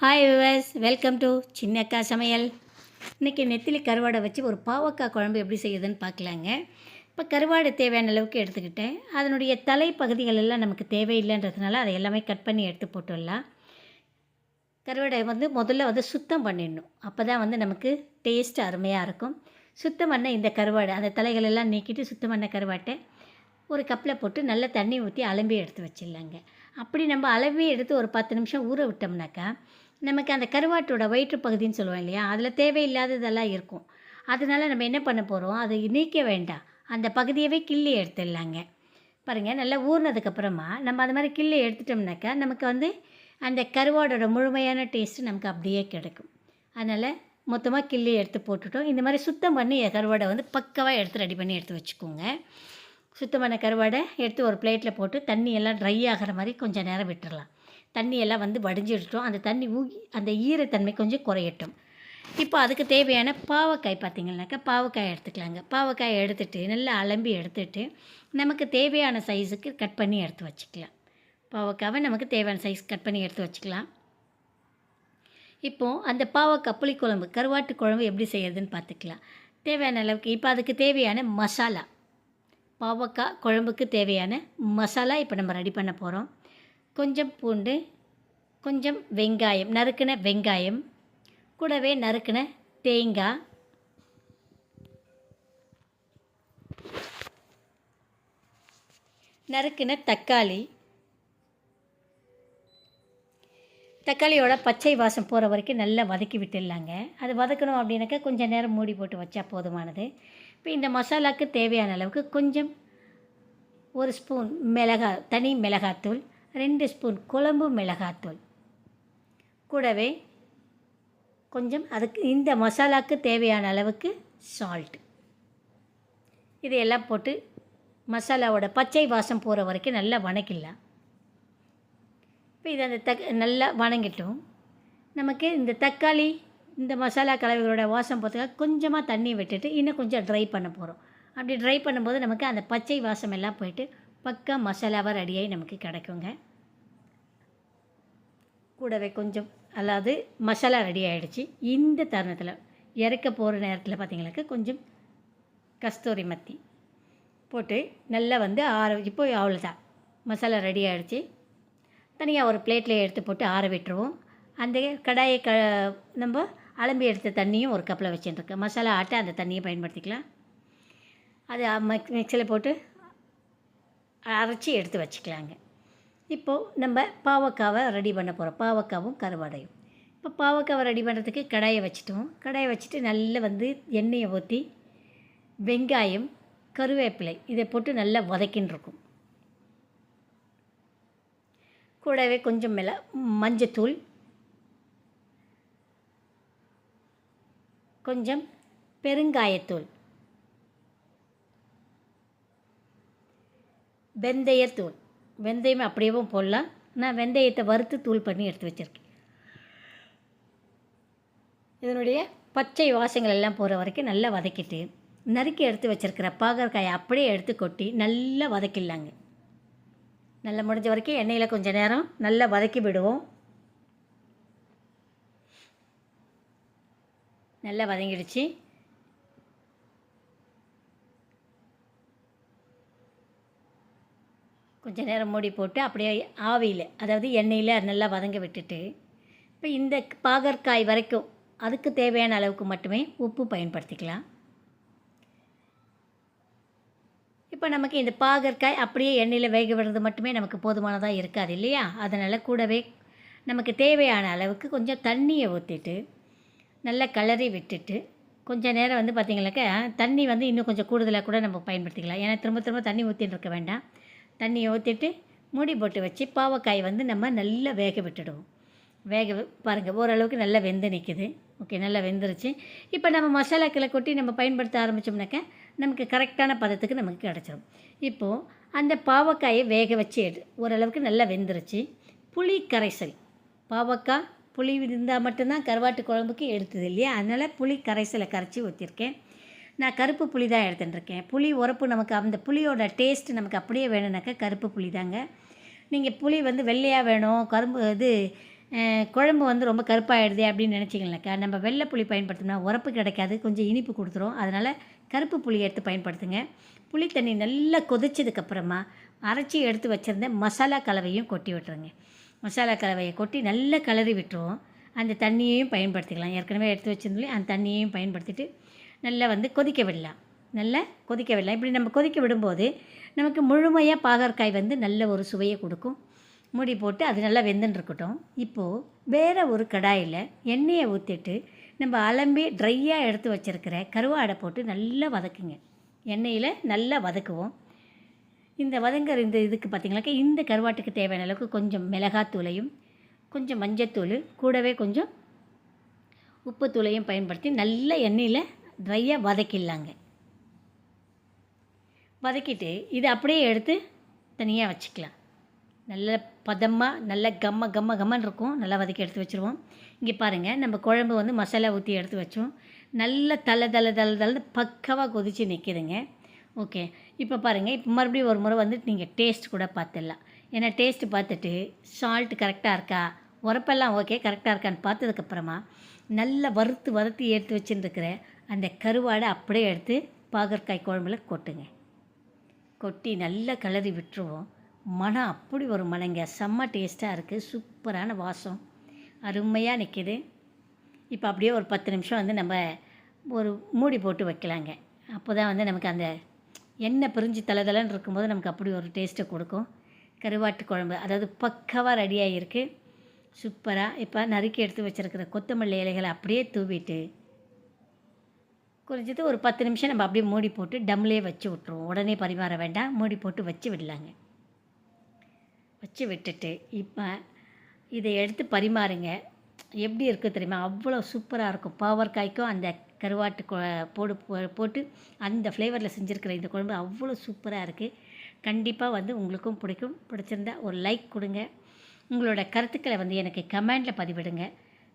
Hi viewers welcome to Chinnakka Samayal இன்றைக்கி நெத்திலி கருவாடை வச்சு ஒரு பாவக்காய் குழம்பு எப்படி செய்யுதுன்னு பார்க்கலாங்க. இப்போ கருவாடை தேவையான அளவுக்கு எடுத்துக்கிட்டேன். அதனுடைய தலைப்பகுதிகள் எல்லாம் நமக்கு தேவையில்லைன்றதுனால அதை எல்லாமே கட் பண்ணி எடுத்து போட்டுடலாம். கருவாடை வந்து முதல்ல வந்து சுத்தம் பண்ணிடணும். அப்போ தான் வந்து நமக்கு டேஸ்ட் அருமையாக இருக்கும். சுத்தம் பண்ண இந்த கருவாடை அந்த தலைகள் எல்லாம் நீக்கிட்டு சுத்தம் பண்ண கருவாட்டை ஒரு கப்பில் போட்டு நல்லா தண்ணி ஊற்றி அலம்பி எடுத்து வச்சிடலாங்க. அப்படி நம்ம அலம்பி எடுத்து ஒரு பத்து நிமிஷம் ஊற விட்டோம்னாக்கா நமக்கு அந்த கருவாட்டோட வயிற்று பகுதின்னு சொல்லுவோம் இல்லையா? அதில் தேவையில்லாததெல்லாம் இருக்கும். அதனால நம்ம என்ன பண்ண போகிறோம் அதை நீக்க வேண்டாம். அந்த பகுதியவே கிள்ளி எடுத்துடலாங்க. பாருங்கள் நல்லா ஊறினதுக்கப்புறமா நம்ம அது மாதிரி கிள்ளி எடுத்துட்டோம்னாக்கா நமக்கு வந்து அந்த கருவாடோட முழுமையான டேஸ்ட்டு நமக்கு அப்படியே கிடைக்கும். அதனால் மொத்தமாக கிள்ளி எடுத்து போட்டுட்டோம். இந்த மாதிரி சுத்தம் பண்ணி கருவாடை வந்து பக்கவாக எடுத்து ரெடி பண்ணி எடுத்து வச்சுக்கோங்க. சுத்தமான கருவாடை எடுத்து ஒரு பிளேட்டில் போட்டு தண்ணி எல்லாம் ட்ரை ஆகிற மாதிரி கொஞ்சம் நேரம் விட்டுடலாம் தண்ணியெல்லாம் வந்து வடிஞ்சிடட்டும் அந்த தண்ணி ஊகி அந்த ஈரத்தன்மை கொஞ்சம் குறையட்டும். இப்போ அதுக்கு தேவையான பாவக்காய் பார்த்திங்கனாக்கா பாவக்காய் எடுத்துக்கலாங்க. பாவக்காய் எடுத்துட்டு நல்லா அலம்பி எடுத்துட்டு நமக்கு தேவையான சைஸுக்கு கட் பண்ணி எடுத்து வச்சுக்கலாம். பாவக்காவை நமக்கு தேவையான சைஸ் கட் பண்ணி எடுத்து வச்சுக்கலாம். இப்போது அந்த பாவக்காய் புளிக்குழம்பு கருவாட்டு குழம்பு எப்படி செய்யறதுன்னு பார்த்துக்கலாம். தேவையான அளவுக்கு இப்போ அதுக்கு தேவையான மசாலா. பாவக்காய் குழம்புக்கு தேவையான மசாலா இப்போ நம்ம ரெடி பண்ண போகிறோம் கொஞ்சம் பூண்டு கொஞ்சம் வெங்காயம் நறுக்கின வெங்காயம் கூடவே நறுக்கின தேங்காய் நறுக்கின தக்காளி. தக்காளியோட பச்சை வாசம் போகிற வரைக்கும் நல்லா வதக்கி விட்டுடலாங்க. அது வதக்கணும் அப்படின்னாக்கா கொஞ்சம் நேரம் மூடி போட்டு வச்சா போதுமானது. இப்போ இந்த மசாலாவுக்கு தேவையான அளவுக்கு கொஞ்சம் ஒரு ஸ்பூன் மிளகா தனி மிளகாத்தூள் ரெண்டு ஸ்பூன் குழம்பு மிளகாத்தூள். கூடவே கொஞ்சம் அதுக்கு இந்த மசாலாவுக்கு தேவையான அளவுக்கு சால்ட் இதையெல்லாம் போட்டு மசாலாவோட பச்சை வாசம் போகிற வரைக்கும் நல்லா வணக்கிடலாம். இப்போ இது அந்த தக் நல்லா வணங்கிட்டோம். நமக்கு இந்த தக்காளி இந்த மசாலா கலவைகளோட வாசம் போகிறதுக்காக கொஞ்சமாக தண்ணி விட்டுட்டு இன்னும் கொஞ்சம் ட்ரை பண்ண போகிறோம் அப்படி ட்ரை பண்ணும்போது நமக்கு அந்த பச்சை வாசம் எல்லாம் போயிட்டு பக்கா மசாலாவாக ரெடியாகி நமக்கு கிடைக்குங்க. கூடவே கொஞ்சம் அதாவது மசாலா ரெடி ஆகிடுச்சு இந்த தருணத்தில் இறக்க போகிற நேரத்தில் பார்த்தீங்கன்னாக்கா கொஞ்சம் கஸ்தூரி மத்தி போட்டு நல்லா வந்து ஆற இப்போ அவ்வளோதான் மசாலா ரெடி ஆகிடுச்சு தனியாக ஒரு பிளேட்டில் எடுத்து போட்டு ஆற விட்டுருவோம். அந்த கடாயை க நம்ம அலம்பி எடுத்த தண்ணியும் ஒரு கப்பில் வச்சுட்டுருக்கேன் மசாலா ஆட்ட அந்த தண்ணியை பயன்படுத்திக்கலாம். அது மிக் மிக்சியில் போட்டு அரைச்சி எடுத்து வச்சுக்கலாங்க. இப்போது நம்ம பாவக்காவை ரெடி பண்ண போகிறோம் பாவக்காவும் கருவாடையும். இப்போ பாவக்காவை ரெடி பண்ணுறதுக்கு கடாயை வச்சுட்டோம். கடாயை வச்சுட்டு நல்லா வந்து எண்ணெயை ஊற்றி வெங்காயம் கருவேப்பிலை இதை போட்டு நல்லா வதக்கின்னு இருக்கும். கூடவே கொஞ்சம் மேலே மஞ்சத்தூள் கொஞ்சம் பெருங்காயத்தூள் வெந்தயத்தூள். வெந்தயம் அப்படியேவும் போடலாம். நான் வெந்தயத்தை வறுத்து தூள் பண்ணி எடுத்து வச்சுருக்கேன். இதனுடைய பச்சை வாசங்கள் எல்லாம் போகிற வரைக்கும் நல்லா வதக்கிட்டு நறுக்கி எடுத்து வச்சுருக்கிற பாகற்காயை அப்படியே எடுத்து கொட்டி நல்லா வதக்கிடலாங்க. நல்லா முடிஞ்ச வரைக்கும் எண்ணெயில் கொஞ்சம் நேரம் நல்லா வதக்கி விடுவோம். நல்லா வதங்கிடுச்சு. கொஞ்சம் நேரம் மூடி போட்டு அப்படியே ஆவியில் அதாவது எண்ணெயில் நல்லா வதங்க விட்டுட்டு இப்போ இந்த பாகற்காய் வரைக்கும் அதுக்கு தேவையான அளவுக்கு மட்டுமே உப்பு பயன்படுத்திக்கலாம். இப்போ நமக்கு இந்த பாகற்காய் அப்படியே எண்ணெயில் வேக விடுறது மட்டுமே நமக்கு போதுமானதாக இருக்காது இல்லையா? அதனால் கூடவே நமக்கு தேவையான அளவுக்கு கொஞ்சம் தண்ணியை ஊற்றிட்டு நல்லா கலரி விட்டுட்டு கொஞ்சம் நேரம் வந்து பார்த்திங்கனாக்கா தண்ணி வந்து இன்னும் கொஞ்சம் கூடுதலாக கூட நம்ம பயன்படுத்திக்கலாம். ஏன்னா திரும்ப திரும்ப தண்ணி ஊற்றின்னு இருக்க வேண்டாம். தண்ணியை ஊற்றிட்டு மூடி போட்டு வச்சு பாவக்காய் வந்து நம்ம நல்லா வேக விட்டுடுவோம். வேக பாருங்கள் ஓரளவுக்கு நல்லா வெந்து நிற்குது ஓகே நல்லா வெந்துருச்சு. இப்போ நம்ம மசாலாக்களை கொட்டி நம்ம பயன்படுத்த ஆரம்பித்தோம்னாக்கா நமக்கு கரெக்டான பதத்துக்கு நமக்கு கிடச்சிரும். இப்போது அந்த பாவக்காயை வேக வச்சு எடு ஓரளவுக்கு நல்லா வெந்துருச்சு. புளி கரைசல். பாவக்காய் புளி இருந்தால் மட்டும்தான் கருவாட்டு குழம்புக்கு எடுத்தது இல்லையா? அதனால் புளி கரைசலை கரைச்சி ஊற்றிருக்கேன் நான் கருப்பு புளி தான் எடுத்துட்டுருக்கேன். புளி உரப்பு நமக்கு அந்த புளியோட டேஸ்ட் நமக்கு அப்படியே வேணும்னாக்கா கருப்பு புளி தாங்க. நீங்கள் புளி வந்து வெள்ளையாக வேணும் கரும்பு இது குழம்பு வந்து ரொம்ப கருப்பாயிடுதே அப்படின்னு நினச்சிங்கனாக்கா நம்ம வெள்ளை புளி பயன்படுத்தினா உரப்பு கிடைக்காது கொஞ்சம் இனிப்பு கொடுத்துரும். அதனால் கருப்பு புளி எடுத்து பயன்படுத்துங்க. புளி தண்ணி நல்லா கொதிச்சதுக்கப்புறமா அரைச்சி எடுத்து வச்சுருந்த மசாலா கலவையும் கொட்டி விட்டுருங்க. மசாலா கலவையை கொட்டி நல்லா கலறி விட்டுருவோம் அந்த தண்ணியையும் பயன்படுத்திக்கலாம். ஏற்கனவே எடுத்து வச்சிருந்தோம் அந்த தண்ணியையும் பயன்படுத்திட்டு நல்லா வந்து கொதிக்க விடலாம். நல்லா கொதிக்க விடலாம். இப்படி நம்ம கொதிக்க விடும்போது நமக்கு முழுமையாக பாகற்காய் வந்து நல்ல ஒரு சுவையை கொடுக்கும். மூடி போட்டு அது நல்லா வெந்துன்னு இருக்கட்டும் இப்போது வேறு ஒரு கடாயில் எண்ணெயை ஊற்றிட்டு நம்ம அலம்பி ட்ரையாக எடுத்து வச்சுருக்கிற கருவாடை போட்டு நல்லா வதக்குங்க. எண்ணெயில் நல்லா வதக்குவோம். இந்த வதங்குற இந்த இதுக்கு பார்த்திங்கனாக்கா இந்த கருவாட்டுக்கு தேவையான அளவுக்கு கொஞ்சம் மிளகாத்தூளையும் கொஞ்சம் மஞ்சத்தூள் கூடவே கொஞ்சம் உப்புத்தூளையும் பயன்படுத்தி நல்ல எண்ணெயில் ட்ரையாக வதக்கிடலாங்க. வதக்கிட்டு இதை அப்படியே எடுத்து தனியாக வச்சுக்கலாம். நல்ல பதமாக நல்ல கம்ம கம்ம கம்மன்னு இருக்கும். நல்லா வதக்கி எடுத்து வச்சுருவோம். இங்கே பாருங்கள் நம்ம குழம்பு வந்து மசாலா ஊற்றி எடுத்து வச்சோம். நல்ல தலை தலை தலை தலை பக்கவாக கொதித்து நிற்கிதுங்க ஓகே இப்போ பாருங்கள் இப்போ மறுபடியும் ஒரு முறை வந்துட்டு நீங்கள் டேஸ்ட் கூட பார்த்துடலாம். ஏன்னா டேஸ்ட்டு பார்த்துட்டு சால்ட் கரெக்டாக இருக்கா? உரப்பெல்லாம் ஓகே கரெக்டாக இருக்கான்னு பார்த்ததுக்கப்புறமா நல்லா வறுத்து வறுத்து எடுத்து வச்சுருக்கிற அந்த கருவாடை அப்படியே எடுத்து பாகற்காய் குழம்புல கொட்டுங்க. கொட்டி நல்லா கிளறி விட்டுருவோம். மனம் அப்படி ஒரு மனங்க செம்ம டேஸ்ட்டாக இருக்குது சூப்பரான வாசம். அருமையாக நிற்கிது இப்போ அப்படியே ஒரு பத்து நிமிஷம் வந்து நம்ம ஒரு மூடி போட்டு வைக்கலாங்க. அப்போ தான் வந்து நமக்கு அந்த எண்ணெய் பிரிஞ்சு தலை தலைன்னு இருக்கும்போது நமக்கு அப்படி ஒரு டேஸ்ட்டை கொடுக்கும். கருவாட்டு குழம்பு. அதாவது பக்கவாக ரெடியாக இருக்குது சூப்பராக இப்போ நறுக்கி எடுத்து வச்சுருக்கிற கொத்தமல்லி இலைகளை அப்படியே தூவிட்டு குறிஞ்சது ஒரு பத்து நிமிஷம் நம்ம அப்படியே மூடி போட்டு டம்லே வச்சு விட்ருவோம் உடனே பரிமாற வேண்டாம். மூடி போட்டு வச்சு விடலாங்க. வச்சு விட்டுட்டு இப்போ இதை எடுத்து பரிமாறுங்க. எப்படி இருக்குது தெரியுமா? அவ்வளோ சூப்பராக இருக்கும். பாவற்காய்க்கும் அந்த கருவாட்டு போடு போ- போட்டு அந்த ஃப்ளேவரில் செஞ்சுருக்கிற இந்த குழம்பு அவ்வளோ சூப்பராக இருக்குது கண்டிப்பாக வந்து உங்களுக்கும் பிடிக்கும். பிடிச்சிருந்தா ஒரு லைக் கொடுங்க. உங்களோட கருத்துக்களை வந்து எனக்கு கமெண்டில் பதிவிடுங்க.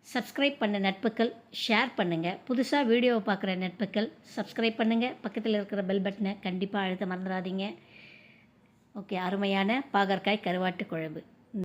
சப்ஸ்கிரைப் பண்ண நட்புகள் ஷேர் பண்ணுங்கள் புதுசாக வீடியோவை பார்க்குற நட்புகள் சப்ஸ்கிரைப் பண்ணுங்கள் பக்கத்தில் இருக்கிற பெல் பட்டனை கண்டிப்பாக அழுத்த மறந்துடாதீங்க. ஓகே அருமையான பாகற்காய் கருவாட்டு குழம்பு.